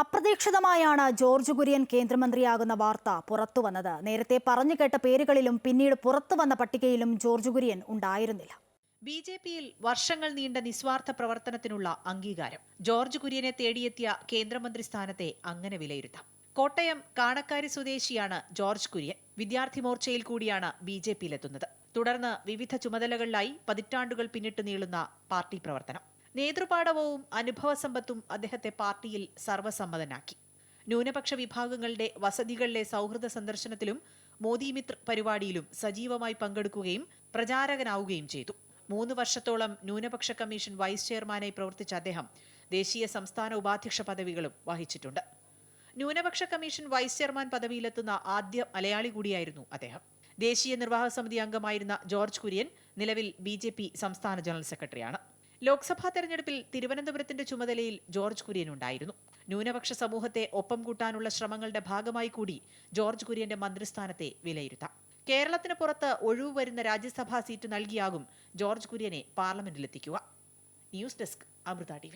അപ്രതീക്ഷിതമായാണ് George Kurian കേന്ദ്രമന്ത്രിയാകുന്ന വാർത്ത പുറത്തുവന്നത് നേരത്തെ പറഞ്ഞു കേട്ട പേരുകളിലും പിന്നീട് പുറത്തുവന്ന പട്ടികയിലും ജോർജ് കുര്യൻ ഉണ്ടായിരുന്നില്ല. ബി ജെ പിയിൽ വർഷങ്ങൾ നീണ്ട നിസ്വാർത്ഥ പ്രവർത്തനത്തിനുള്ള അംഗീകാരം. ജോർജ് കുര്യനെ തേടിയെത്തിയ കേന്ദ്രമന്ത്രി സ്ഥാനത്തെ അങ്ങനെ വിലയിരുത്താം. കോട്ടയം കാണക്കാരി സ്വദേശിയാണ് ജോർജ് കുര്യൻ. വിദ്യാർത്ഥി മോർച്ചയിൽ കൂടിയാണ് ബി ജെ പിയിലെത്തുന്നത്. തുടർന്ന് വിവിധ ചുമതലകളിലായി പതിറ്റാണ്ടുകൾ പിന്നിട്ട് നീളുന്ന പാർട്ടി പ്രവർത്തനം. നേതൃപാടവവും അനുഭവസമ്പത്തും അദ്ദേഹത്തെ പാർട്ടിയിൽ സർവസമ്മതനാക്കി. ന്യൂനപക്ഷ വിഭാഗങ്ങളുടെ വസതികളിലെ സൗഹൃദ സന്ദർശനത്തിലും മോദി മിത്ര പരിപാടിയിലും സജീവമായി പങ്കെടുക്കുകയും പ്രചാരകനാവുകയും ചെയ്തു. മൂന്ന് വർഷത്തോളം ന്യൂനപക്ഷ കമ്മീഷൻ വൈസ് ചെയർമാനായി പ്രവർത്തിച്ച അദ്ദേഹം ദേശീയ സംസ്ഥാന ഉപാധ്യക്ഷ പദവികളും വഹിച്ചിട്ടുണ്ട്. ന്യൂനപക്ഷ കമ്മീഷൻ വൈസ് ചെയർമാൻ പദവിയിലെത്തുന്ന ആദ്യ മലയാളി കൂടിയായിരുന്നു അദ്ദേഹം. ദേശീയ നിർവാഹക സമിതി അംഗമായിരുന്ന ജോർജ് കുര്യൻ നിലവിൽ ബി സംസ്ഥാന ജനറൽ സെക്രട്ടറിയാണ്. ലോക്സഭാ തെരഞ്ഞെടുപ്പിൽ തിരുവനന്തപുരത്തിന്റെ ചുമതലയിൽ ജോർജ് കുര്യൻ ഉണ്ടായിരുന്നു. ന്യൂനപക്ഷ സമൂഹത്തെ ഒപ്പം കൂട്ടാനുള്ള ശ്രമങ്ങളുടെ ഭാഗമായി കൂടി ജോർജ് കുര്യന്റെ മന്ത്രിസ്ഥാനത്തെ വിലയിരുത്താം. കേരളത്തിന് പുറത്ത് ഒഴിവ് വരുന്ന രാജ്യസഭാ സീറ്റ് നൽകിയാകും ജോർജ് കുര്യനെ പാർലമെന്റിലെത്തിക്കുക. News desk Amrita T